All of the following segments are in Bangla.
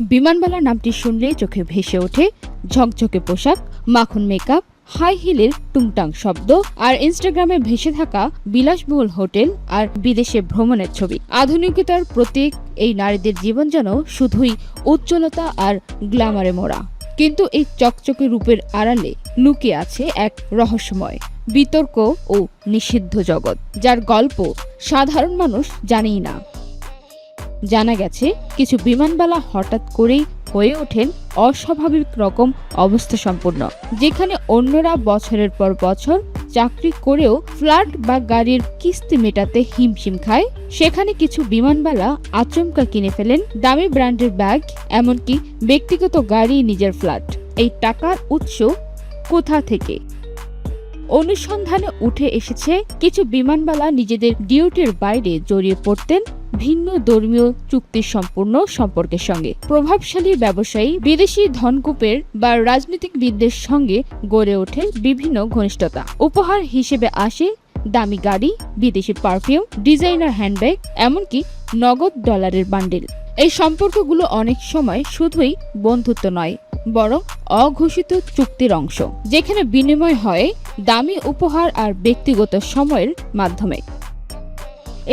বিমানবালা নামটি শুনলেই চোখে ভেসে ওঠে ঝকঝকে পোশাক, মাখন মেকআপ হাই হিলের টুংটাং শব্দ আর ইনস্টাগ্রামে ভেসে থাকা বিলাসবহুল হোটেল আর বিদেশে ভ্রমণের ছবি। আধুনিকতার প্রতীক এই নারীদের জীবন যেন শুধুই উজ্জ্বলতা আর গ্ল্যামারে মোড়া। কিন্তু এই চকচকে রূপের আড়ালে লুকিয়ে আছে এক রহস্যময়, বিতর্ক ও নিষিদ্ধ জগৎ, যার গল্প সাধারণ মানুষ জানেই না। জানা গেছে, কিছু বিমানবালা হঠাৎ করেই হয়ে ওঠেন অস্বাভাবিক রকম অবস্থা সম্পূর্ণ, যেখানে অন্যরা বছরের পর বছর চাকরি করেও ফ্ল্যাট বা গাড়ির কিস্তি মেটাতে হিমশিম খায়। সেখানে কিছু বিমানবালা আচমকা কিনে ফেলেন দামি ব্র্যান্ডের ব্যাগ, এমনকি ব্যক্তিগত গাড়ি নিজের ফ্ল্যাট। এই টাকার উৎস কোথা থেকে? অনুসন্ধানে উঠে এসেছে, কিছু বিমানবালা নিজেদের ডিউটির বাইরে জড়িয়ে পড়তেন ভিন্ন ধর্মীয় চুক্তি সম্পূর্ণ সম্পর্কের সঙ্গে। প্রভাবশালী ব্যবসায়ী বিদেশি ধনকূপের বা রাজনীতিকবিদদের সঙ্গে গড়ে ওঠে বিভিন্ন ঘনিষ্ঠতা। উপহার হিসেবে আসে দামি গাড়ি, বিদেশি পারফিউম, ডিজাইনার হ্যান্ডব্যাগ, এমনকি নগদ ডলারের বান্ডিল। এই সম্পর্কগুলো অনেক সময় শুধুই বন্ধুত্ব নয়, বরং অঘোষিত চুক্তির অংশ, যেখানে বিনিময় হয় দামি উপহার আর ব্যক্তিগত সময়ের মাধ্যমে।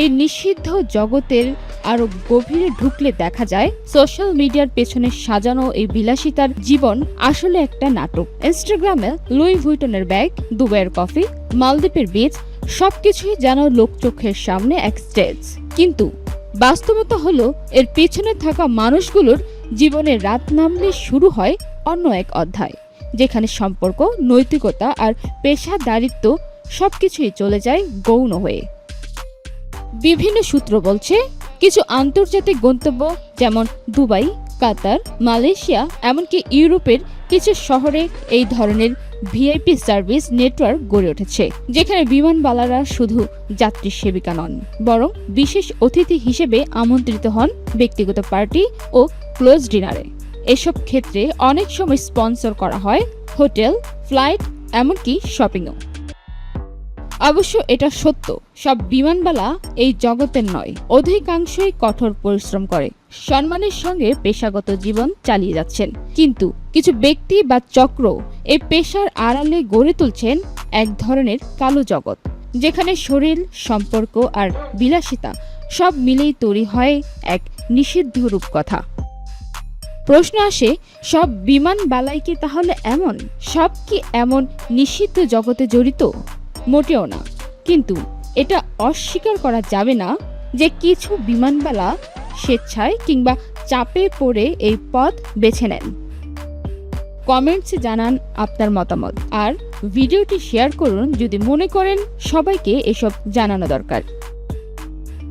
এই নিষিদ্ধ জগতের আরও গভীরে ঢুকলে দেখা যায় সোশ্যাল মিডিয়ার পেছনে সাজানো এই বিলাসিতার জীবন আসলে একটা নাটক। ইনস্টাগ্রামে লুই ভুইটনের ব্যাগ দুবাইয়ের কফি মালদ্বীপের বীচ সবকিছুই যেন লোকচোখের সামনে এক স্টেজ কিন্তু বাস্তবতা হলো, এর পেছনে থাকা মানুষগুলোর জীবনে রাত নামলে শুরু হয় অন্য এক অধ্যায়, যেখানে সম্পর্ক, নৈতিকতা আর পেশাদারিত্ব সবকিছুই চলে যায় গৌণ হয়ে। বিভিন্ন সূত্র বলছে, কিছু আন্তর্জাতিক গন্তব্য যেমন দুবাই, কাতার, মালয়েশিয়া, এমনকি ইউরোপের কিছু শহরে এই ধরনের ভিআইপি সার্ভিস নেটওয়ার্ক গড়ে উঠেছে, যেখানে বিমানবালারা শুধু যাত্রী সেবিকা নন, বরং বিশেষ অতিথি হিসেবে আমন্ত্রিত হন ব্যক্তিগত পার্টি ও ক্লোজ ডিনারে। এসব ক্ষেত্রে অনেক সময় স্পন্সর করা হয় হোটেল, ফ্লাইট, এমনকি শপিংও। অবশ্য এটা সত্য, সব বিমানবালা এই জগতের নয়, অধিকাংশই কঠোর পরিশ্রম করে, সম্মানের সঙ্গে পেশাগত জীবন চালিয়ে যাচ্ছেন। কিন্তু কিছু ব্যক্তি বা চক্র এই পেশার আড়ালে গড়ে তুলছেন এক ধরনের কালো জগৎ, যেখানে শরীর, সম্পর্ক আর বিলাসিতা সব মিলেই তৈরি হয় এক নিষিদ্ধ রূপকথা। প্রশ্ন আসে, সব বিমান বালাই কি তাহলে এমন? সব কি এমন নিষিদ্ধ জগতে জড়িত? মোটেও না। কিন্তু এটা অস্বীকার করা যাবে না যে কিছু বিমানবালা স্বেচ্ছায় কিংবা চাপে পড়ে এই পথ বেছে নেন। কমেন্টসে জানান আপনার মতামত। আর ভিডিওটি শেয়ার করুন যদি মনে করেন সবাইকে এসব জানানো দরকার।